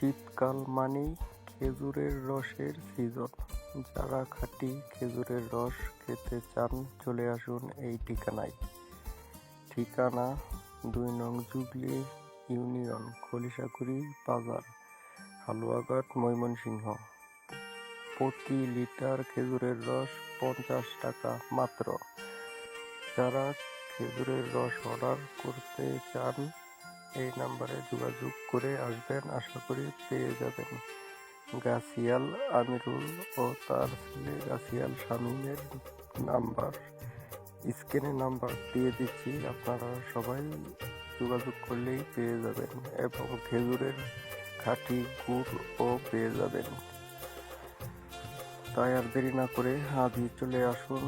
শীতকাল মানেই খেজুরের রসের সিজন যারা খাঁটি খেজুরের রস খেতে চান, চলে আসুন এই ঠিকানায়। ঠিকানা দুই নং জুবলি ইউনিয়ন, খলিশাকুড়ি বাজার, হালুয়াঘাট, ময়মনসিংহ। প্রতি লিটার খেজুরের রস পঞ্চাশ টাকা মাত্র। যারা খেজুরের রস অর্ডার করতে চান এই নাম্বারে যোগাযোগ করে আসবেন। আশা করি পেয়ে যাবেন। গাছিয়াল আমিরুল ও তার ছেলে গাছিয়াল শামীমের নাম্বার। স্ক্রিনে নাম্বার দিয়ে দিচ্ছি। আপনারা সবাই যোগাযোগ করলেই পেয়ে যাবেন এবং খেজুরের খাঁটি গুড়ও পেয়ে যাবেন। তাই আর দেরি না করে আজই চলে আসুন।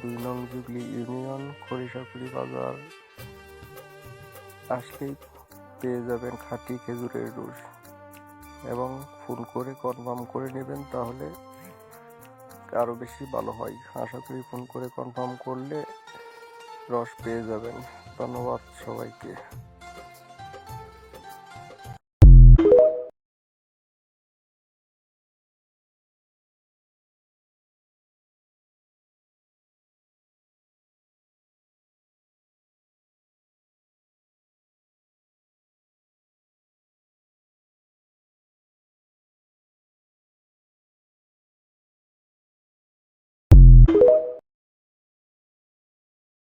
দুই নং জুগলি ইউনিয়ন খরিশাকুড়ি বাজার আসলেই পেয়ে যাবেন খাঁটি খেজুরের রস এবং ফোন করে কনফার্ম করে নেবেন তাহলে আরও বেশি ভালো হয়। আশা করি ফোন করে কনফার্ম করলে রস পেয়ে যাবেন। ধন্যবাদ সবাইকে।